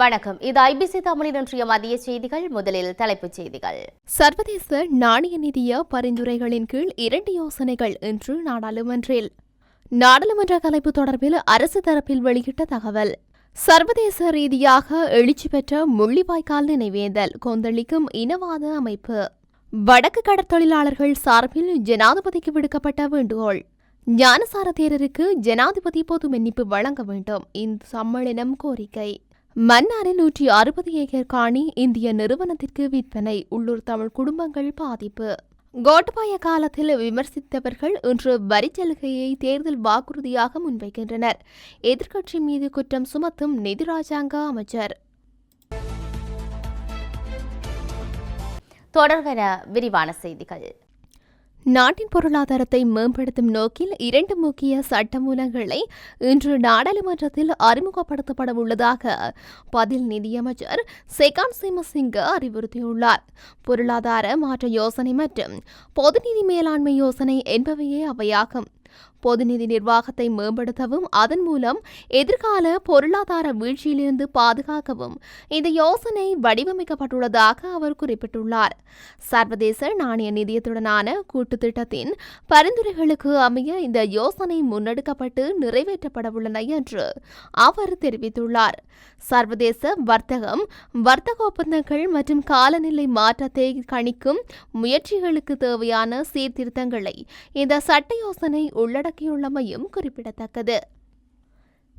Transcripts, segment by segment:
வணக்கம். இது ஐபிசி தமிழின் இன்றைய மதிய செய்திகள். முதலில் தலைப்புச் செய்திகள். சர்வதேச நாணய நிதிய பரிந்துரைகளின் கீழ் இரண்டு யோசனைகள் இன்று நாடாளுமன்றில். நாடாளுமன்ற கலைப்பு தொடர்பில் அரசு தரப்பில் வெளியிட்ட தகவல். சர்வதேச ரீதியாக எழுச்சி பெற்ற முள்ளிவாய்க்கால் நினைவேந்தல் கொந்தளிக்கும் இனவாத அமைப்பு. வடக்கு கடற்தொழிலாளர்கள் சார்பில் ஜனாதிபதிக்கு விடுக்கப்பட்ட வேண்டுகோள். ஞானசார தேரருக்கு ஜனாதிபதி பொது மன்னிப்பு வழங்க வேண்டும். இந்த சம்மேளனம் கோரிக்கை. மன்னாரில் நூற்றி அறுபது ஏக்கர் காணி இந்திய நிறுவனத்திற்கு விற்பனை. உள்ளூர் தமிழ் குடும்பங்கள் பாதிப்பு. கோட்டபாய காலத்தில் விமர்சித்தவர்கள் இன்று வரிச்சலுகையை தேர்தல் வாக்குறுதியாக முன்வைக்கின்றனர். எதிர்க்கட்சி மீது குற்றம் சுமத்தும் நிதி ராஜாங்க அமைச்சர். தொடர்கிற விரிவான செய்திகள். நாட்டின் பொருளாதாரத்தை மேம்படுத்தும் நோக்கில் இரண்டு முக்கிய சட்டமூலங்களை இன்று நாடாளுமன்றத்தில் அறிமுகப்படுத்தப்பட உள்ளதாக பதில் நிதியமைச்சர் செகான் சிமசிங்க அறிவுறுத்தியுள்ளார். பொருளாதார மாற்ற யோசனை மற்றும் பொது நிதி மேலாண்மை யோசனை என்பவையே அவையாகும். பொது நிதி நிர்வாகத்தை மேம்படுத்தவும் அதன் மூலம் எதிர்கால பொருளாதார வீழ்ச்சியிலிருந்து பாதுகாக்கவும் இந்த யோசனை வடிவமைக்கப்பட்டுள்ளதாக அவர் குறிப்பிட்டுள்ளார். சர்வதேச நாணய நிதியத்துடனான கூட்டு திட்டத்தின் பரிந்துரைகளுக்கு அமைய இந்த யோசனை முன்னெடுக்கப்பட்டு நிறைவேற்றப்படவுள்ளன என்று அவர் தெரிவித்துள்ளார். சர்வதேச வர்த்தகம் வர்த்தக ஒப்பந்தங்கள் மற்றும் காலநிலை மாற்றத்தை கணிக்கும் முயற்சிகளுக்கு தேவையான சீர்திருத்தங்களை இந்த சட்ட யோசனை உள்ளட உள்ளடக்கியுள்ளமையும் குறிப்பிடத்தக்கது.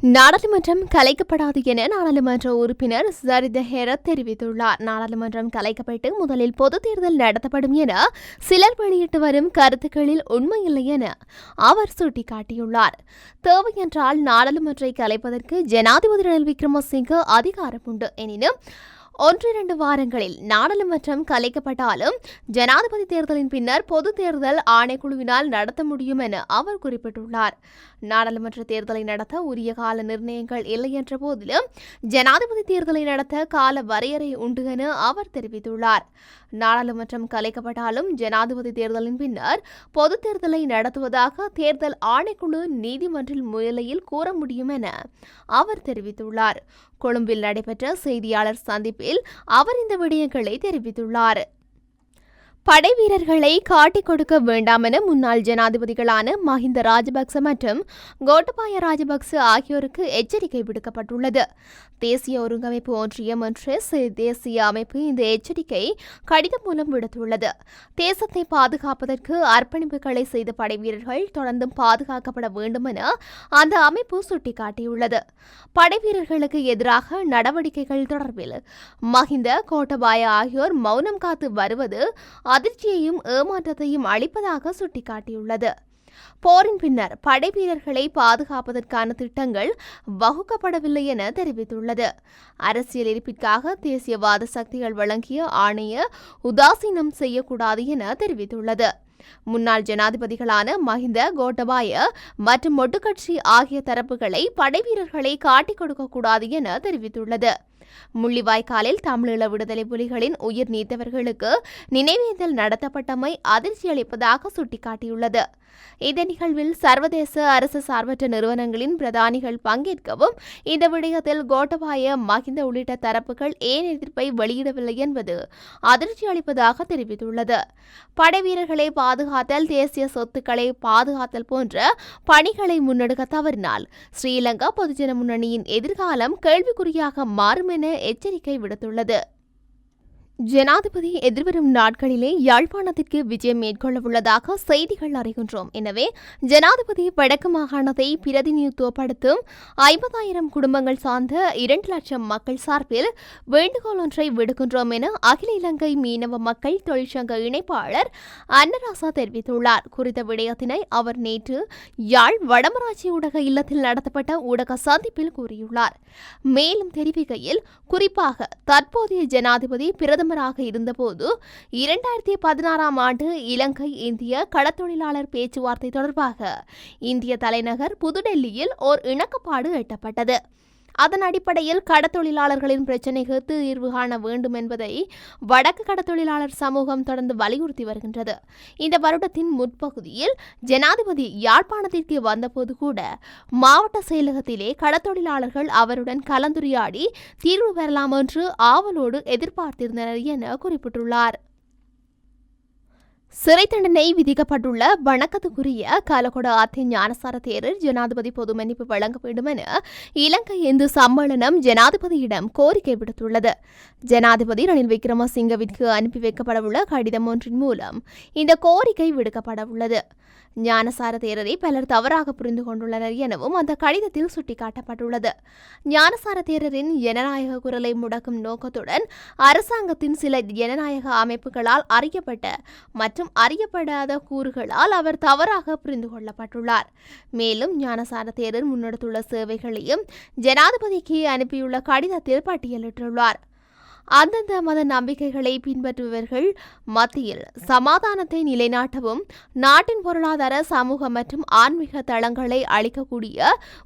நாடாளுமன்றம் கலைக்கப்படாது என நாடாளுமன்ற உறுப்பினர் சரித ஹெரத் தெரிவித்துள்ளார். நாடாளுமன்றம் கலைக்கப்பட்டு முதலில் பொது தேர்தல் நடத்தப்படும் என சிலர் வெளியிட்டு வரும் கருத்துக்களில் உண்மையில்லை என அவர் சுட்டிக்காட்டியுள்ளார். தேவையென்றால் நாடாளுமன்றை கலைப்பதற்கு ஜனாதிபதி ரணில் விக்ரமசிங்க அதிகாரம் உண்டு எனினும் ஒன்றிரண்டு வாரங்களில் நாடாளுமன்றம் கலைக்கப்பட்டாலும் ஜனாதிபதி தேர்தலின் பின்னர் பொது தேர்தல் ஆணைக்குழுவினால் நடத்த முடியும் என அவர் குறிப்பிட்டுள்ளார். நாடாளுமன்ற தேர்தலை நடத்த உரிய கால நிர்ணயங்கள் இல்லை என்ற போதிலும் ஜனாதிபதி தேர்தலை நடத்த கால வரையறை உண்டு என அவர் தெரிவித்துள்ளார். நாடாளுமன்றம் கலைக்கப்பட்டாலும் ஜனாதிபதி தேர்தலின் பின்னர் பொது தேர்தலை நடத்துவதாக தேர்தல் ஆணைக்குழு நீதிமன்றில் முயலையில் கூற முடியும் என அவர் தெரிவித்துள்ளார். கொழும்பில் நடைபெற்ற செய்தியாளர் சந்திப்பில் அவர் இந்த விடயங்களை தெரிவித்துள்ளார். படை வீரர்களை காட்டிக் கொடுக்க வேண்டாம் என முன்னாள் ஜனாதிபதிகளான மஹிந்த ராஜபக்ச மற்றும் கோட்டபாய ராஜபக்ச ஆகியோருக்கு எச்சரிக்கை விடுக்கப்பட்டுள்ளது. தேசிய ஒருங்கமைப்பு ஒன்றியம் என்ற தேசிய அமைப்பு இந்த எச்சரிக்கை கடிதம் மூலம் விடுத்துள்ளது. தேசத்தை பாதுகாப்பதற்கு அர்ப்பணிப்புகளை செய்த படைவீரர்கள் தொடர்ந்தும் பாதுகாக்கப்பட வேண்டும் என அந்த அமைப்பு சுட்டிக்காட்டியுள்ளது. படைவீரர்களுக்கு எதிராக நடவடிக்கைகள் தொடர்பில் மஹிந்த கோட்டபாய ஆகியோர் மௌனம் காத்து வருவது அதிர்ச்சியையும் ஏமாற்றத்தையும் அளிப்பதாக சுட்டிக்காட்டியுள்ளது. போரின் பின்னர் படைவீரர்களை பாதுகாப்பதற்கான திட்டங்கள் வகுக்கப்படவில்லை என தெரிவித்துள்ளது. அரசியல் இருப்பிற்காக தேசியவாத சக்திகள் வழங்கிய ஆணைய உதாசீனம் செய்யக்கூடாது என தெரிவித்துள்ளது. முன்னாள் ஜனாதிபதிகளான மஹிந்த கோட்டபாய மற்றும் மொட்டுக்கட்சி ஆகிய தரப்புகளை படைவீரர்களை காட்டிக் கொடுக்கக்கூடாது என தெரிவித்துள்ளது. முள்ளிவாய்க்காலில் தமிழீழ விடுதலை புலிகளின் உயிர் நீத்தவர்களுக்கு நினைவேந்தல் நடத்தப்பட்டமை அதிர்ச்சியளிப்பதாக சுட்டிக்காட்டியுள்ளது. இந்த நிகழ்வில் சர்வதேச அரசு சார்பற்ற நிறுவனங்களின் பிரதானிகள் பங்கேற்கவும் இந்த விடயத்தில் கோட்டபாய மஹிந்த உள்ளிட்ட தரப்புகள் ஏன் எதிர்ப்பை வெளியிடவில்லை என்பது அதிர்ச்சி அளிப்பதாக தெரிவித்துள்ளது. படைவீரர்களை பாதுகாத்தல் தேசிய சொத்துக்களை பாதுகாத்தல் போன்ற பணிகளை முன்னெடுக்க தவறினால் ஸ்ரீலங்கா பொதுஜன முன்னணியின் எதிர்காலம் கேள்விக்குறியாக மாறும் என எச்சரிக்கை விடுத்துள்ளது. ஜனாதிபதி எதிர்வரும் நாட்களிலே யாழ்ப்பாணத்திற்கு விஜயம் மேற்கொள்ளவுள்ளதாக செய்திகள் அறிகின்றோம். எனவே ஜனாதிபதி வடக்கு மாகாணத்தை பிரதிநிதித்துவப்படுத்தும் ஐம்பதாயிரம் குடும்பங்கள் சார்ந்த இரண்டு லட்சம் மக்கள் சார்பில் வேண்டுகோள் ஒன்றை விடுக்கின்றோம் என அகில இலங்கை மீனவ மக்கள் தொழிற்சங்க இணைப்பாளர் அன்னராசா தெரிவித்துள்ளார். குறித்த விடயத்தினை அவர் நேற்று யாழ் வடமராட்சி ஊடக இல்லத்தில் நடத்தப்பட்ட ஊடக சந்திப்பில் கூறியுள்ளார். மேலும் தெரிவிக்கையில் குறிப்பாக தற்போதைய ஜனாதிபதி பிரதமராக இருந்தபோது இரண்டாயிரத்தி பதினாறாம் ஆண்டு இலங்கை இந்திய கடத்தொழிலாளர் பேச்சுவார்த்தை தொடர்பாக இந்திய தலைநகர் புதுடெல்லியில் ஓர் இணக்கப்பாடு எட்டப்பட்டது. அதன் அடிப்படையில் கடத்தொழிலாளர்களின் பிரச்சினைக்கு தீர்வு காண வேண்டும் என்பதை வடக்கு கடத்தொழிலாளர் சமூகம் தொடர்ந்து வலியுறுத்தி வருகின்றது. இந்த வருடத்தின் முற்பகுதியில் ஜனாதிபதி யாழ்ப்பாணத்திற்கு வந்தபோது கூட மாவட்ட செயலகத்திலே கடத்தொழிலாளர்கள் அவருடன் கலந்துரையாடி தீர்வு பெறலாம் என்று ஆவலோடு எதிர்பார்த்திருந்தனர் என குறிப்பிட்டுள்ளார். சிறை தண்டனை விதிக்கப்பட்டுள்ள வணக்கத்துக்குரிய காலகொட ஆத்திய ஞானசார தேரர் ஜனாதிபதி பொது மன்னிப்பு வழங்க வேண்டும் என இலங்கை இந்து சம்மேளனம் ஜனாதிபதியிடம் கோரிக்கை விடுத்துள்ளது. ஜனாதிபதி ரணில் விக்ரமசிங்கவிற்கு அனுப்பி வைக்கப்படவுள்ள கடிதம் ஒன்றின் மூலம் இந்த கோரிக்கை விடுக்கப்படவுள்ளது. ஞானசார தேரரை பலர் தவறாக புரிந்து கொண்டுள்ளனர் எனவும் அந்த கடிதத்தில் சுட்டிக்காட்டப்பட்டுள்ளது. ஞானசார தேரரின் ஜனநாயக குரலை முடக்கும் நோக்கத்துடன் அரசாங்கத்தின் சில ஜனநாயக அமைப்புகளால் அறியப்பட்ட மற்றும் அறியப்படாத கூறுகளால் அவர் தவறாக புரிந்து கொள்ளப்பட்டுள்ளார். மேலும் ஞானசார தேரர் முன்னெடுத்துள்ள சேவைகளையும் ஜனாதிபதிக்கு அனுப்பியுள்ள கடிதத்தில் பட்டியலிட்டுள்ளார். அந்தந்த மத நம்பிக்கைகளை பின்பற்றுபவர்கள் மத்தியில் சமாதானத்தை நிலைநாட்டவும் நாட்டின் பொருளாதார சமூக மற்றும் ஆன்மீக தளங்களை அளிக்கக்கூடிய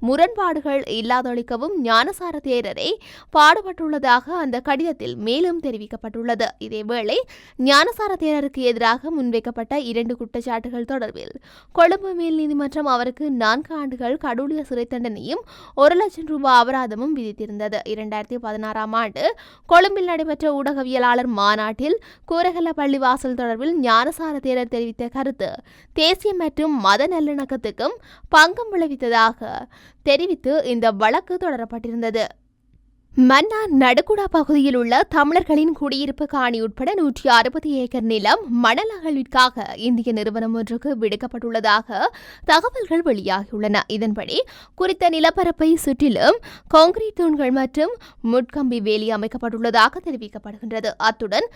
முரண்பாடுகள் இல்லாதொழிக்கவும் ஞானசார தேரரை பாடுபட்டுள்ளதாக அந்த கடிதத்தில் மேலும் தெரிவிக்கப்பட்டுள்ளது. இதேவேளை ஞானசார தேரருக்கு எதிராக முன்வைக்கப்பட்ட இரண்டு குற்றச்சாட்டுகள் தொடர்பில் கொழும்பு மேல் நீதிமன்றம் அவருக்கு நான்கு ஆண்டுகள் கடூழிய சிறை தண்டனையும் ஒரு லட்சம் ரூபாய் அபராதமும் விதித்திருந்தது. இரண்டாயிரத்தி பதினாறாம் ஆண்டு கொழும்பில் நடைபெற்ற ஊடகவியலாளர் மாநாட்டில் கூரகல பள்ளிவாசல் தொடர்பில் ஞானசார தேரர் தெரிவித்த கருத்து தேசிய மற்றும் மத நல்லிணக்கத்துக்கும் பங்கம் விளைவித்ததாக தெரிவித்து இந்த வழக்கு தொடரப்பட்டிருந்தது. மன்னார் நடுக்குடா பகுதியில் உள்ள தமிழர்களின் குடியிருப்பு காணி உட்பட நூற்றி அறுபது ஏக்கர் நிலம் மணல் அகழ்விற்காக இந்திய நிறுவனம் ஒன்றுக்கு விடுக்கப்பட்டுள்ளதாக தகவல்கள் வெளியாகியுள்ளன. இதன்படி குறித்த நிலப்பரப்பை சுற்றிலும் கான்கிரீட் தூண்கள் மற்றும் முட்கம்பி வேலி அமைக்கப்பட்டுள்ளதாக தெரிவிக்கப்படுகின்றது. அத்துடன்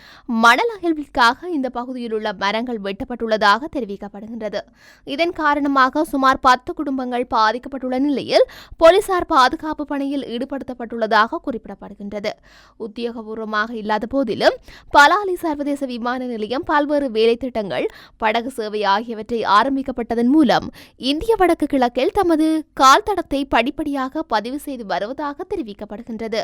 மணல் அகழ்விற்காக இந்த பகுதியில் உள்ள மரங்கள் வெட்டப்பட்டுள்ளதாக தெரிவிக்கப்படுகின்றது. இதன் காரணமாக சுமார் பத்து குடும்பங்கள் பாதிக்கப்பட்டுள்ள நிலையில் போலீசார் பாதுகாப்பு பணியில் ஈடுபடுத்தப்பட்டுள்ளதாக குறிப்பிடப்படுகின்றது. உத்தியோகபூர்வமாக இல்லாத போதிலும் பலாலி சர்வதேச விமான நிலையம் பல்வேறு வேலை திட்டங்கள் படகு சேவை ஆகியவற்றை ஆரம்பிக்கப்பட்டதன் மூலம் இந்திய வடக்கு கிழக்கில் தமது கால் தடத்தை படிப்படியாக பதிவு செய்து வருவதாக தெரிவிக்கப்படுகின்றது.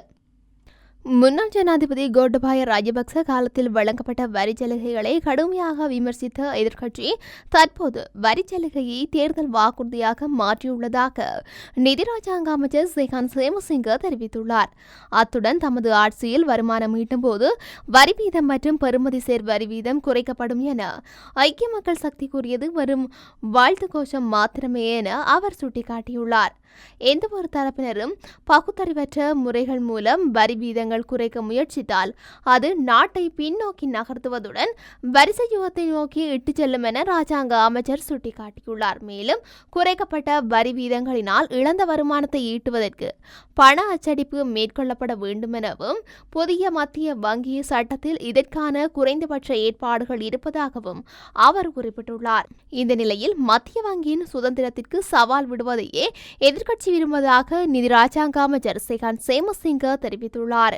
முன்னாள் ஜனாதிபதி கோட்டபாய ராஜபக்ச காலத்தில் வழங்கப்பட்ட வரி சலுகைகளை கடுமையாக விமர்சித்த எதிர்க்கட்சி தற்போது வரி சலுகையை தேர்தல் வாக்குறுதியாக மாற்றியுள்ளதாக நிதி ராஜாங்க அமைச்சர் ஸ்ரீகாந்த் சேமசிங்க தெரிவித்துள்ளார். அத்துடன் தமது ஆட்சியில் வருமானம் ஈட்டும் போது வரி வீதம் மற்றும் பெறுமதி சேர் வரி வீதம் குறைக்கப்படும் என ஐக்கிய மக்கள் சக்தி கூறியது வரும் வாழ்த்து கோஷம் மாத்திரமே என அவர் சுட்டிக்காட்டியுள்ளார். எந்த ஒரு தரப்பினரும் பகுத்தறிவற்ற முறைகள் மூலம் வரி வீதங்கள் குறைக்க முயற்சித்தால் அது நாட்டை பின்னோக்கி நகர்த்துவதுடன் வரிசை யுகத்தை நோக்கி இட்டுச் செல்லும் என ராஜாங்க அமைச்சர் சுட்டிக்காட்டியுள்ளார். மேலும் குறைக்கப்பட்ட வரி வீதங்களினால் இழந்த வருமானத்தை ஈட்டுவதற்கு பண அச்சடிப்பு மேற்கொள்ளப்பட வேண்டும் எனவும் புதிய மத்திய வங்கி சட்டத்தில் இதற்கான குறைந்தபட்ச ஏற்பாடுகள் இருப்பதாகவும் அவர் குறிப்பிட்டுள்ளார். இந்த நிலையில் மத்திய வங்கியின் சுதந்திரத்திற்கு சவால் விடுவதையே எதிர்க்கட்சி விரும்புவதாக நிதி ராஜாங்க அமைச்சர் சேகான் சேமசிங்க தெரிவித்துள்ளார்.